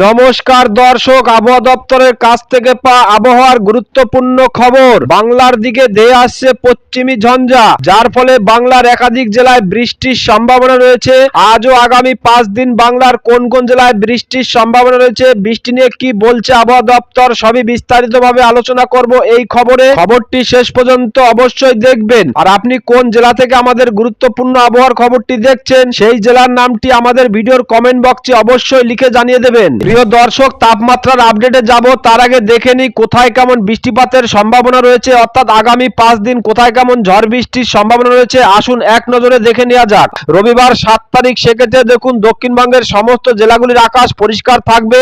নমস্কার দর্শক, আবহাওয়া দপ্তরের কাছ থেকে পা আবহাওয়ার গুরুত্বপূর্ণ খবর। বাংলার দিকে ধেয়ে আসছে পশ্চিমী ঝঞ্ঝা, যার ফলে বাংলার একাধিক জেলায় বৃষ্টির সম্ভাবনা রয়েছে। আজও আগামী পাঁচ দিন বাংলার কোন কোন জেলায় বৃষ্টির সম্ভাবনা রয়েছে, বৃষ্টি নিয়ে কি বলছে আবহাওয়া দপ্তর, সবই বিস্তারিতভাবে আলোচনা করব এই খবরে। খবরটি শেষ পর্যন্ত অবশ্যই দেখবেন। আর আপনি কোন জেলা থেকে আমাদের গুরুত্বপূর্ণ আবহাওয়ার খবরটি দেখছেন, সেই জেলার নামটি আমাদের ভিডিওর কমেন্ট বক্সে অবশ্যই লিখে জানিয়ে দেবেন। প্রিয় দর্শক, তাপমাত্রার আপডেটে যাব। তার আগে দেখে নিই কোথায় কেমন বৃষ্টিপাতের সম্ভাবনা রয়েছে। অর্থাৎ আগামী পাঁচ দিন কোথায় কেমন ঝড় বৃষ্টির সম্ভাবনা রয়েছে, আসুন এক নজরে দেখে নেওয়া যাক। রবিবার সাত তারিখ, সেক্ষেত্রে দেখুন দক্ষিণবঙ্গের সমস্ত জেলাগুলির আকাশ পরিষ্কার থাকবে।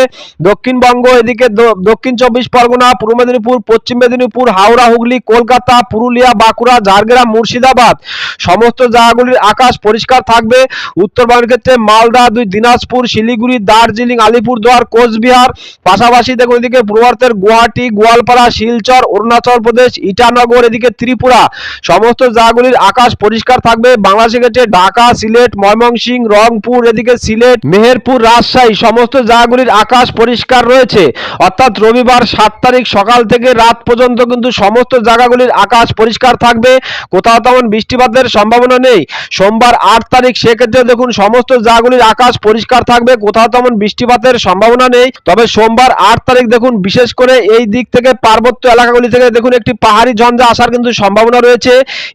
দক্ষিণবঙ্গ, এদিকে দক্ষিণ চব্বিশ পরগনা, পূর্ব মেদিনীপুর, পশ্চিম মেদিনীপুর, হাওড়া, হুগলি, কলকাতা, পুরুলিয়া, বাঁকুড়া, ঝাড়গ্রাম, মুর্শিদাবাদ, সমস্ত জায়গাগুলির আকাশ পরিষ্কার থাকবে। উত্তরবঙ্গের ক্ষেত্রে মালদা, দুই দিনাজপুর, শিলিগুড়ি, দার্জিলিং, আলিপুরদুয়ার কোচবিহার, পাশাপাশি দেখুন এদিকে পূর্বার্থের গুয়াহাটি, গোয়ালপাড়া, শিলচর, অরুণাচল প্রদেশ, ইটানগর, এদিকে ত্রিপুরা, সমস্ত জায়গাগুলির আকাশ পরিষ্কার থাকবে। বাংলাদেশের ক্ষেত্রে ঢাকা, সিলেট ময়মনসিং রংপুর, এদিকে সিলেট, মেহেরপুর, রাজশাহী, সমস্ত জায়গাগুলির আকাশ পরিষ্কার রয়েছে। অর্থাৎ রবিবার সাত তারিখ সকাল থেকে রাত পর্যন্ত কিন্তু সমস্ত জায়গাগুলির আকাশ পরিষ্কার থাকবে। কোথাও তেমন বৃষ্টিপাতের সম্ভাবনা নেই। সোমবার আট তারিখ সেক্ষেত্রে দেখুন সমস্ত জায়গাগুলির আকাশ পরিষ্কার থাকবে। কোথাও তেমন বৃষ্টিপাতের সম্ভাবনা নেই। তবে সোমবার আট তারিখ দেখুন, বিশেষ করে এই দিক থেকে পার্বত্য এলাকাগুলি থেকে দেখুন, একটি পাহাড়ি ঝঞ্ঝা আসার কিন্তু সম্ভাবনা রয়েছে।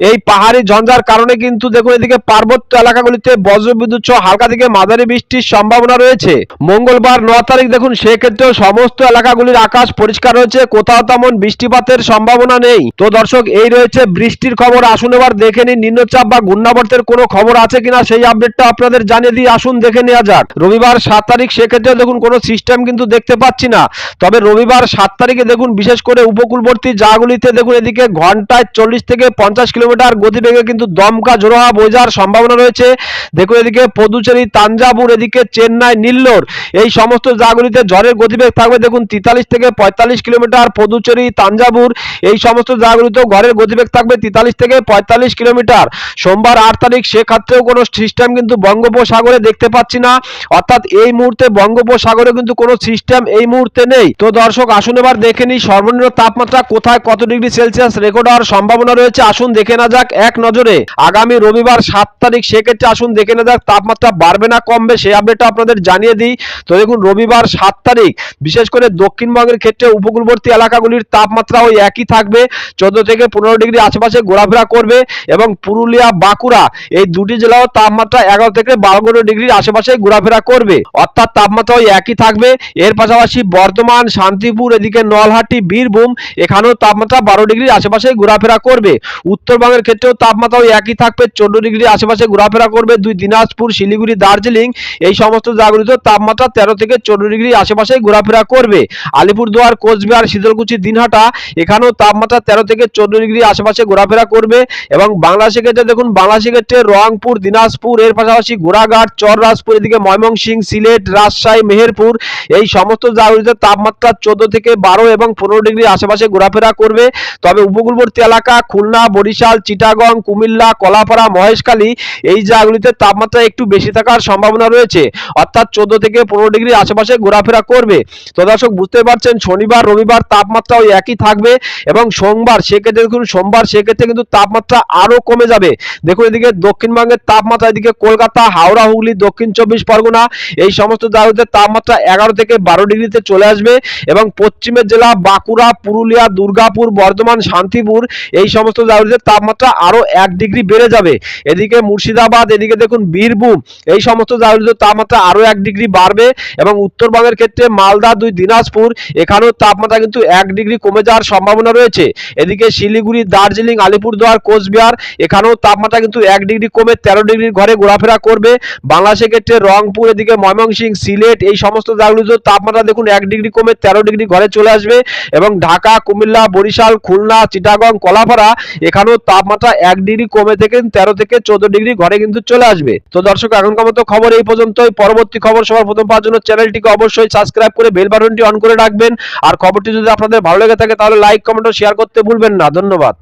এই পাহাড়ি ঝঞ্ঝার কারণে কিন্তু দেখুন, এদিকে পার্বত্য এলাকাগুলিতে বজ্রবিদ্যুৎ সহ হালকা থেকে মাঝারি বৃষ্টির সম্ভাবনা রয়েছে। মঙ্গলবার ন তারিখ দেখুন, সেক্ষেত্রেও সমস্ত এলাকাগুলির আকাশ পরিষ্কার রয়েছে, কোথাও তেমন বৃষ্টিপাতের সম্ভাবনা নেই। তো দর্শক, এই রয়েছে বৃষ্টির খবর, আসুন এবার দেখে নিন নিম্নচাপ বা ঘূর্ণাবর্তের কোনো খবর আছে কিনা, সেই আপডেটটা আপনাদের জানিয়ে দিই, আসুন দেখে নেওয়া যাক। রবিবার সাত তারিখ সেক্ষেত্রে দেখুন, কোনো সিস্টেম কিন্তু দেখতে পাচ্ছি না। তবে রবিবার সাত তারিখে দেখুন, বিশেষ করে উপকূলবর্তী জাগুলিতে দেখুন, এদিকে ঘন্টায় চল্লিশ থেকে পঞ্চাশ কিলোমিটার গতিবেগে কিন্তু দমকা জোড়া বোঝার সম্ভাবনা রয়েছে। দেখুন, এদিকে পদুচেরি, তাঞ্জাবুর, এদিকে চেন্নাই, নিল্লোর, এই সমস্ত জায়গাগুলিতে ঝড়ের গতিবেগ থাকবে। দেখুন, তেতাল্লিশ থেকে পঁয়তাল্লিশ কিলোমিটার পদুচেরি, তাঞ্জাবুর, এই সমস্ত জায়গাগুলিতেও ঘরের গতিবেগ থাকবে তেতাল্লিশ থেকে পঁয়তাল্লিশ কিলোমিটার। সোমবার আট তারিখ, সেক্ষেত্রেও কোনো সিস্টেম কিন্তু বঙ্গোপসাগরে দেখতে পাচ্ছি না। অর্থাৎ এই মুহূর্তে বঙ্গোপসাগরে কিন্তু কোনো সিস্টেম এই মুহূর্তে নেই। তো দর্শক, আসুন এবার দেখে নিই সর্বনিম্ন তাপমাত্রা কোথায়, কত ডিগ্রি সেলসিয়াস রেকর্ড হওয়ার সম্ভাবনা রয়েছে? আসুন দেখে না যাক এক নজরে। আগামী রবিবার সাত তারিখ, সেক্ষেত্রে আসুন দেখে না যাক তাপমাত্রা বাড়বে না কমবে সেই আপডেটটা আপনাদের জানিয়ে দিই। তো দেখুন, রবিবার সাত তারিখ, বিশেষ করে দক্ষিণবঙ্গের ক্ষেত্রে উপকূলবর্তী এলাকাগুলির তাপমাত্রা ওই একই থাকবে। চোদ্দ থেকে পনেরো ডিগ্রি আশেপাশে ঘোরাফেরা করবে এবং পুরুলিয়া, বাঁকুড়া এই দুটি জেলাও তাপমাত্রা এগারো থেকে বারো ডিগ্রির আশেপাশে ঘোরাফেরা করবে। অর্থাৎ তাপমাত্রা ওই একই থাকবে। এর পাশাপাশি বর্ধমান, শান্তিপুর, এদিকে নলহাটি, বীরভূম, এখানেও তাপমাত্রা বারো ডিগ্রির আশেপাশে ঘোরাফেরা করবে। উত্তরবঙ্গের ক্ষেত্রেও তাপমাত্রা ওই একই থাকবে, চোদ্দ ডিগ্রির আশেপাশে ঘোরাফেরা করবে। দুই দিনাজপুর, শিলিগুড়ি, দার্জিলিং, এই সমস্ত জায়গাগুলিতেও তাপমাত্রা তেরো থেকে চোদ্দ ডিগ্রির আশেপাশে ঘোরাফেরা করবে। আলিপুরদুয়ার, কোচবিহার, শীতলকুচি, দিনহাটা, এখানেও তাপমাত্রা তেরো থেকে চোদ্দ ডিগ্রি আশেপাশে ঘোরাফেরা করবে। এবং বাংলাদেশের ক্ষেত্রে দেখুন, বাংলাদেশের ক্ষেত্রে রংপুর, দিনাজপুর, এর পাশাপাশি ঘোড়াঘাট, চররাজপুর, এদিকে ময়মনসিংহ, সিলেট, রাজশাহী মেহেরপুর এই সমস্ত জায়গাগুলিতে তাপমাত্রা চোদ্দ থেকে বারো এবং পনেরো ডিগ্রি আশেপাশে ঘোরাফেরা করবে। তবে উপকূলবর্তী এলাকা খুলনা, বরিশাল, চিটাগং, কুমিল্লা, কলাপাড়া, মহেশখালী এই জায়গাগুলিতে তাপমাত্রা একটু বেশি থাকার সম্ভাবনা রয়েছে। অর্থাৎ চোদ্দ থেকে পনেরো ডিগ্রি আশেপাশে ঘোরাফেরা করবে। তো দর্শক বুঝতে পারছেন, শনিবার, রবিবার তাপমাত্রা ওই একই থাকবে এবং সোমবার, সেক্ষেত্রে দেখুন, সোমবার, সেক্ষেত্রে কিন্তু তাপমাত্রা আরও কমে যাবে। দেখুন, এদিকে দক্ষিণবঙ্গের তাপমাত্রা, এদিকে কলকাতা, হাওড়া, হুগলি, দক্ষিণ চব্বিশ পরগনা এই সমস্ত জায়গাতে তাপমাত্রা এগারো থেকে বারো ডিগ্রিতে চলে আসবে এবং পশ্চিমের জেলা বাঁকুড়া, পুরুলিয়া, দুর্গাপুর, বর্ধমান, শান্তিপুর এই সমস্ত জায়গাতে তাপমাত্রা আরও এক ডিগ্রি বেড়ে যাবে। এদিকে মুর্শিদাবাদ, এদিকে দেখুন বীরভূম, এই সমস্ত জায়গাগুলিতে তাপমাত্রা আরও এক ডিগ্রি বাড়বে এবং উত্তরবঙ্গের ক্ষেত্রে মালদা, দুই দিনাজপুর, এখানেও তাপমাত্রা কিন্তু এক ডিগ্রি কমে যাওয়ার সম্ভাবনা রয়েছে। এদিকে শিলিগুড়ি, দার্জিলিং, আলিপুরদুয়ার, কোচবিহার, এখানেও তাপমাত্রা কিন্তু এক ডিগ্রি কমে তেরো ডিগ্রির ঘরে ঘোরাফেরা করবে। বাংলাদেশের ক্ষেত্রে রংপুর, এদিকে ময়মনসিংহ, সিলেট এই সমস্ত জায়গাগুলিতে তাপমাত্রা দেখুন এক ডিগ্রি কমে তেরো ডিগ্রি ঘরে চলে আসবে এবং ঢাকা, কুমিল্লা, বরিশাল, খুলনা, চিটাগং, কলাপাড়া এখানেও তাপমাত্রা এক ডিগ্রি কমে থেকে তেরো থেকে চোদ্দ ডিগ্রি ঘরে কিন্তু চলে আসবে। তো দর্শক, এখনকার মতো খবর এই পর্যন্তই। পরবর্তী খবর সবার প্রথম পাওয়ার জন্য চ্যানেলটিকে অবশ্যই সাবস্ক্রাইব করে বেল বাটনটি অন করে রাখবেন। আর খবরটি যদি আপনাদের ভালো লেগে থাকে তাহলে লাইক, কমেন্ট ও শেয়ার করতে ভুলবেন না। ধন্যবাদ।